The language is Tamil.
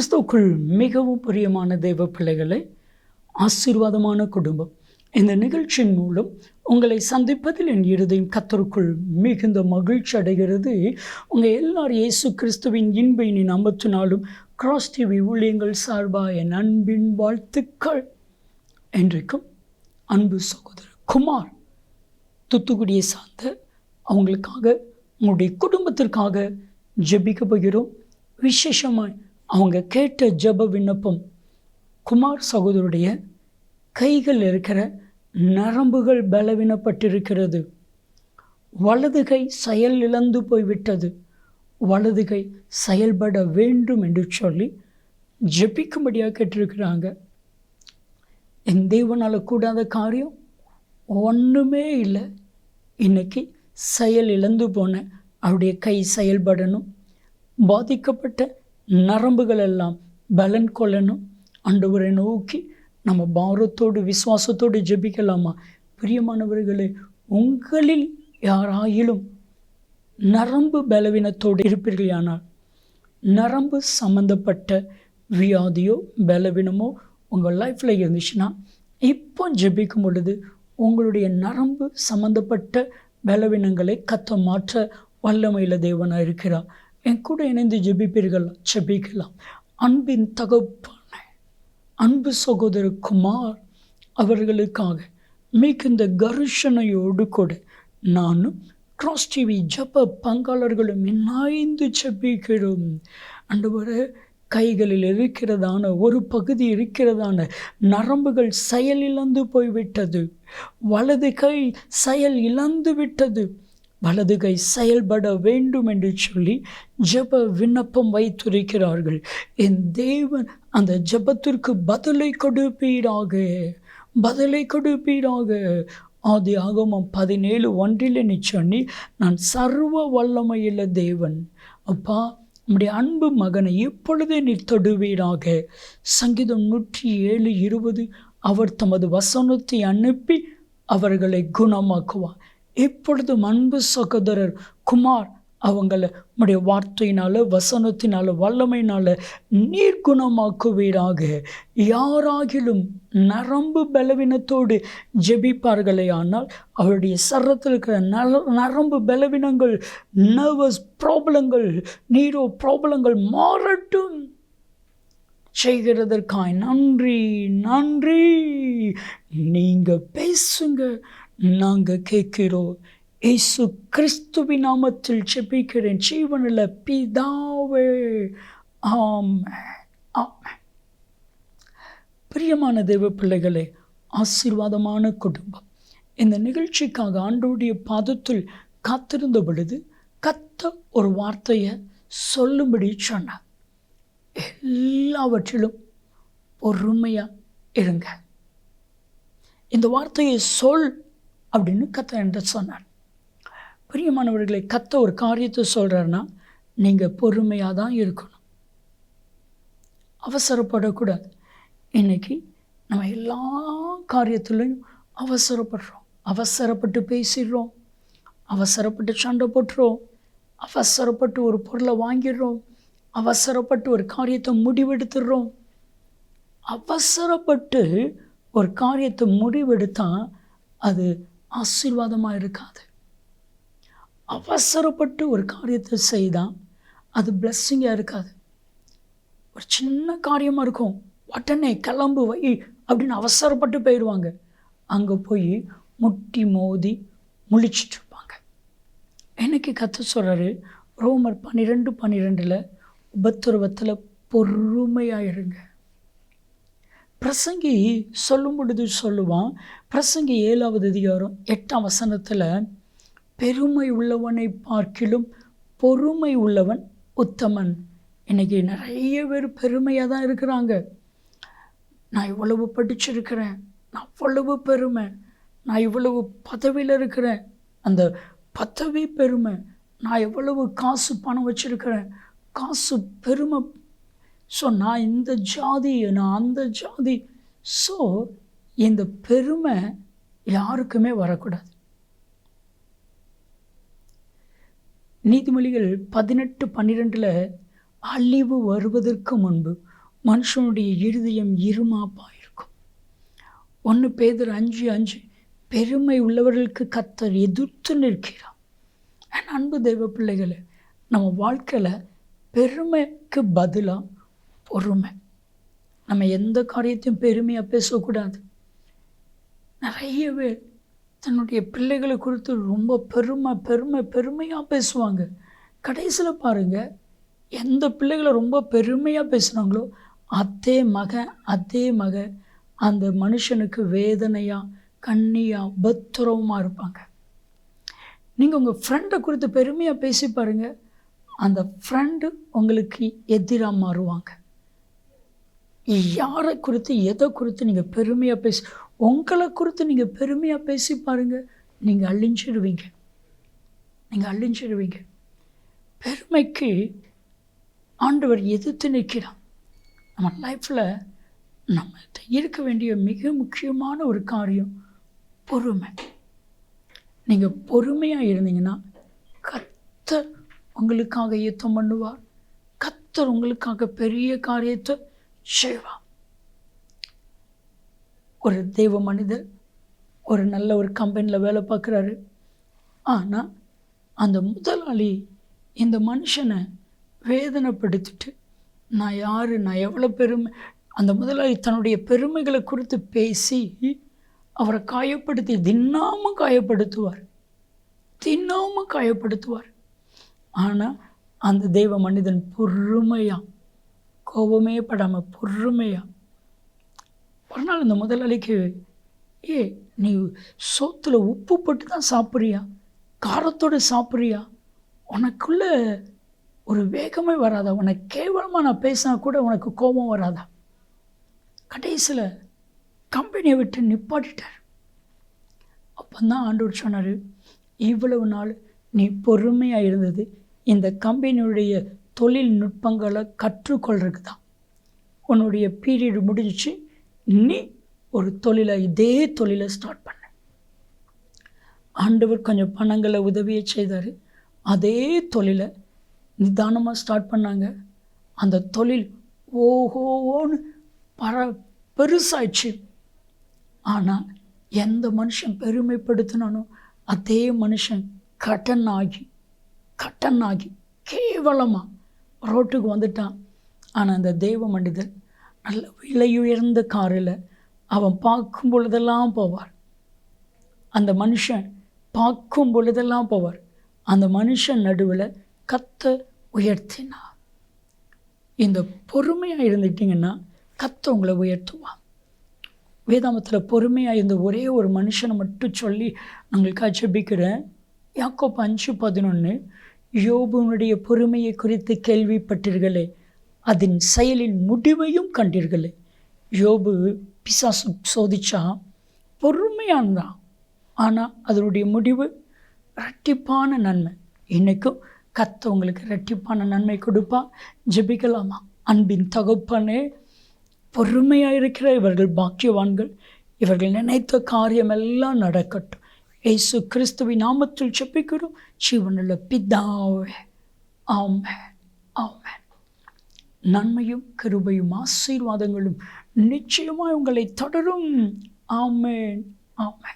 கிறிஸ்துவுக்குள் மிகவும் பிரியமான தெய்வ பிள்ளைகளை ஆசீர்வாதமான குடும்பம். இந்த நிகழ்ச்சியின் மூலம் உங்களை சந்திப்பதில் என் இருதயம் கத்தருக்குள் மிகுந்த மகிழ்ச்சி அடைகிறது. உங்கள் எல்லார் இயேசு கிறிஸ்துவின் இன்ப இனி நம்பத்தினாலும் கிராஸ் டிவி ஊழியங்கள் சார்பாக என் அன்பின் வாழ்த்துக்கள். என்றைக்கும் அன்பு சகோதரர் குமார் தூத்துக்குடியை சார்ந்த அவங்களுக்காக உங்களுடைய குடும்பத்திற்காக ஜெபிக்க போகிறோம். விசேஷமாக அவங்க கேட்ட ஜெப விண்ணப்பம் குமார் சகோதரருடைய கைகள் இருக்கிற நரம்புகள் பலவீனப்பட்டிருக்கிறது. வலது கை செயல் இழந்து போய்விட்டது. வலது கை செயல்பட வேண்டும் என்று சொல்லி ஜெபிக்கும்படியாக கேட்டிருக்கிறாங்க. என் தெய்வனால் கூடாத காரியம் ஒன்றுமே இல்லை. இன்னைக்கு செயல் இழந்து போன அவருடைய கை செயல்படணும். பாதிக்கப்பட்ட நரம்புகள் எல்லாம் பலன் கொள்ளணும். ஆண்டவரை நோக்கி நம்ம பாரத்தோடு விசுவாசத்தோடு ஜெபிக்கலாமா? பிரியமானவர்களே உங்களில் யாராயிலும் நரம்பு பலவீனத்தோடு இருப்பீர்களானால் நரம்பு சம்மந்தப்பட்ட வியாதியோ பலவீனமோ உங்கள் லைஃப்பில் இருந்துச்சுன்னா இப்போ ஜெபிக்கும் பொழுது உங்களுடைய நரம்பு சம்மந்தப்பட்ட பலவீனங்களை கத்த மாற்ற வல்லமையில் தேவனாக இருக்கிறார் என் கூட இணைந்து ஜெபிப்பீர்கள் ஜெபிக்கலாம். அன்பின் தகப்பான அன்பு சகோதர குமார் அவர்களுக்காக மிகுந்த கருஷனையோடு கூட நானும் கிராஸ் டிவி ஜப பங்காளர்களும் இணைந்து ஜெபிக்கிறோம். அன்று கைகளில் இருக்கிறதான ஒரு பகுதி இருக்கிறதான நரம்புகள் செயல் இழந்து போய்விட்டது. வலது கை செயல் இழந்து விட்டது வலது கை செயல்பட வேண்டும் என்று சொல்லி ஜெப விண்ணப்பம் வைத்திருக்கிறார்கள். என் தேவன் அந்த ஜெபத்திற்கு பதிலை கொடுப்பீராக பதிலை கொடுப்பீராக. ஆதி ஆகமம் பதினேழு ஒன்றில் நீ சொன்னி நான் சர்வ வல்லமையுள்ள தேவன். அப்பா நம்முடைய அன்பு மகனை இப்பொழுதே நீ தொடுவீராக. சங்கீதம் நூற்றி ஏழு இருபது அவர் தமது வசனத்தை அனுப்பி அவர்களை குணமாக்குவார். இப்பொழுதும் அன்பு சகோதரர் குமார் அவங்கள உடைய வார்த்தையினால வசனத்தினால வல்லமையினால நீர் குணமாக்குவீராக. யாராகிலும் நரம்பு பலவீனத்தோடு ஜெபிப்பார்களே ஆனால் அவருடைய சரத்தில் இருக்கிற நல நரம்பு பலவீனங்கள் நர்வஸ் ப்ராப்ளங்கள் நீரோ ப்ராப்ளங்கள் மாறட்டும். செய்கிறதற்காய் நன்றி நன்றி. நீங்கள் பேசுங்க. நாங்கள் கேட்கிறோம் இயேசு கிறிஸ்துவி நாமத்தில் செபிக்கிறேன் ஜீவனில் பிதாவே. ஆமே ஆமே பிரியமான தெய்வ பிள்ளைகளே ஆசீர்வாதமான குடும்பம். இந்த நிகழ்ச்சிக்காக ஆண்டோடைய பாதத்தில் காத்திருந்த பொழுது கத்த ஒரு வார்த்தையை சொல்லும்படி சொன்னார். எல்லாவற்றிலும் பொறுமையாக இருங்க. இந்த வார்த்தையை சொல் அப்படின்னு கத்த என்ற சொன்னார். பிரியமானவர்களை கத்த ஒரு காரியத்தை சொல்கிறாருன்னா நீங்கள் பொறுமையாக தான் இருக்கணும். அவசரப்படக்கூடாது. இன்றைக்கி நம்ம எல்லா காரியத்துலேயும் அவசரப்படுறோம். அவசரப்பட்டு பேசிடுறோம். அவசரப்பட்டு சண்டை போட்டுறோம். அவசரப்பட்டு ஒரு பொருளை வாங்கிடுறோம். அவசரப்பட்டு ஒரு காரியத்தை முடிவெடுத்துடுறோம். அவசரப்பட்டு ஒரு காரியத்தை முடிவெடுத்தால் அது ஆசீர்வாதமாக இருக்காது. அவசரப்பட்டு ஒரு காரியத்தை செய்தால் அது பிளஸ்ஸிங்காக இருக்காது. ஒரு சின்ன காரியமாக இருக்கும். உடனே கிளம்பு வை அப்படின்னு அவசரப்பட்டு போயிடுவாங்க. அங்கே போய் முட்டி மோதி முழிச்சிட்டு இருப்பாங்க. எனக்கு கற்று சொல்கிறாரு ரோமர் பன்னிரெண்டு பன்னிரெண்டில் உபத்திரவத்தில் பொறுமையாக இருங்க. பிரசங்கி சொல்லும் பொழுது சொல்லுவான் பிரசங்கி ஏழாவது அதிகாரம் எட்டாம் வசனத்தில் பெருமை உள்ளவனை பார்க்கிலும் பொறுமை உள்ளவன் உத்தமன். இன்றைக்கி நிறைய பேர் பெருமையாக தான் இருக்கிறாங்க. நான் இவ்வளவு படிச்சிருக்கிறேன் நான் அவ்வளவு பெருமை நான் இவ்வளவு பதவியில் இருக்கிறேன் அந்த பதவி பெருமை நான் எவ்வளவு காசு பணம் வச்சுருக்கிறேன் காசு பெருமை ஸோ நான் இந்த ஜாதி நான் அந்த ஜாதி. ஸோ இந்த பெருமை யாருக்குமே வரக்கூடாது. நீதிமொழிகள் பதினெட்டு பன்னிரெண்டில் அழிவு வருவதற்கு முன்பு மனுஷனுடைய இருதயம் இருமாப்பாக இருக்கும். ஒன்று பேதர் அஞ்சு அஞ்சு பெருமை உள்ளவர்களுக்கு கத்தர் எதிர்த்து நிற்கிறார். அன்பு தெய்வ பிள்ளைகளை நம்ம வாழ்க்கையில் பெருமைக்கு பதிலாக பொறுமை. நம்ம எந்த காரியத்தையும் பெருமையாக பேசக்கூடாது. நிறைய பேர் தன்னுடைய பிள்ளைகளை குறித்து ரொம்ப பெருமை பெருமை பெருமையாக பேசுவாங்க. கடைசியில் பாருங்கள் எந்த பிள்ளைகளை ரொம்ப பெருமையாக பேசுகிறாங்களோ அதே மகன் அதே மக அந்த மனுஷனுக்கு வேதனையாக கண்ணியாக பத்திரமாக இருப்பாங்க. நீங்கள் உங்கள் ஃப்ரெண்டை குறித்து பெருமையாக பேசி பாருங்கள் அந்த ஃப்ரெண்டு உங்களுக்கு எதிராக மாறுவாங்க. யாரை குறித்து எதை குறித்து நீங்கள் பெருமையாக பேசி உங்களை குறித்து நீங்கள் பெருமையாக பேசி பாருங்கள் நீங்கள் அழிஞ்சிடுவீங்க. நீங்கள் அழிஞ்சிடுவீங்க. பெருமைக்கு ஆண்டவர் எதிர்த்து நிற்கிறான் நம்ம லைஃப்பில் நம்ம இருக்க வேண்டிய மிக முக்கியமான ஒரு காரியம் பொறுமை. நீங்கள் பொறுமையாக இருந்தீங்கன்னா கத்தர் உங்களுக்காக யுத்தம் பண்ணுவார். கத்தர் உங்களுக்காக பெரிய காரியத்தை சிவா ஒரு தெய்வ மனிதர் ஒரு நல்ல ஒரு கம்பெனியில் வேலை பார்க்குறாரு. ஆனால் அந்த முதலாளி இந்த மனுஷனை வேதனைப்படுத்திட்டு நான் யார்? நான் எவ்வளோ பெருமை? அந்த முதலாளி தன்னுடைய பெருமைகளை குறித்து பேசி அவரை காயப்படுத்தி தின்னாமல் காயப்படுத்துவார். தின்னாமல் காயப்படுத்துவார். ஆனால் அந்த தெய்வ மனிதன் பொறுமையாக கோபமே படாமல் பொறுமையாக ஒரு நாள் இந்த முதலாளிக்கு ஏ நீ சோத்தில் உப்பு போட்டு தான் சாப்பிட்றியா? காரத்தோடு சாப்பிட்றியா? உனக்குள்ள ஒரு வேகமே வராதா? உனக்கு கேவலமாக நான் பேசினா கூட உனக்கு கோபம் வராதா? கடைசியில் கம்பெனியை விட்டு நிப்பாட்டிட்டார். அப்போ தான் ஆண்டவர் சொன்னார் இவ்வளவு நாள் நீ பொறுமையாக இருந்தது இந்த கம்பெனியுடைய தொழில்நுட்பங்களை கற்றுக்கொள்றதுக்கு தான் உன்னுடைய பீரியட் முடிஞ்சிச்சு நீ ஒரு தொழிலை இதே தொழிலை ஸ்டார்ட் பண்ண. ஆண்டவர் கொஞ்சம் பணங்களை உதவியை செய்தார். அதே தொழிலை நிதானமாக ஸ்டார்ட் பண்ணாங்க. அந்த தொழில் ஓஹோன்னு பர பெருசாயிடுச்சு. ஆனால் எந்த மனுஷன் பெருமைப்படுத்தினானோ அதே மனுஷன் கடன் ஆகி கட்டன் ஆகி கேவலமாக ரோட்டுக்கு வந்துட்டான். ஆனால் அந்த தெய்வ மனிதர் நல்ல விலையுயர்ந்த காரில் அவன் பார்க்கும் பொழுதெல்லாம் போவார். அந்த மனுஷன் பார்க்கும் பொழுதெல்லாம் போவார். அந்த மனுஷன் நடுவில் கத்த உயர்த்தினார். இந்த பொறுமையாக இருந்துட்டிங்கன்னா கத்த உங்களை உயர்த்துவான் வேதாமத்தில் பொறுமையாக இருந்த ஒரே ஒரு மனுஷனை மட்டும் சொல்லி உங்களுக்கு அச்சபிக்கிறேன் யாக்கோ அஞ்சு பதினொன்று யோபுனுடைய பொறுமையை குறித்து கேள்விப்பட்டீர்களே அதன் செயலின் முடிவையும் கண்டீர்களே. யோபு பிசாசு சோதிச்சா பொறுமையானதான் ஆனால் அதனுடைய முடிவு ரட்டிப்பான நன்மை. இன்றைக்கும் கத்த உங்களுக்கு ரட்டிப்பான நன்மை கொடுப்பா. ஜெபிக்கலாமா? அன்பின் தகப்பனே பொறுமையாக இருக்கிற இவர்கள் பாக்கியவான்கள். இவர்கள் நினைத்த காரியமெல்லாம் நடக்கட்டும். ஏசு கிறிஸ்துவின் நாமத்தில் செப்பிக்கிறோம் ஜீவனுள்ள பிதாவே ஆமே ஆமே நன்மையும் கருபையும் ஆசீர்வாதங்களும் நிச்சயமாக உங்களை தொடரும். ஆமேன் ஆமே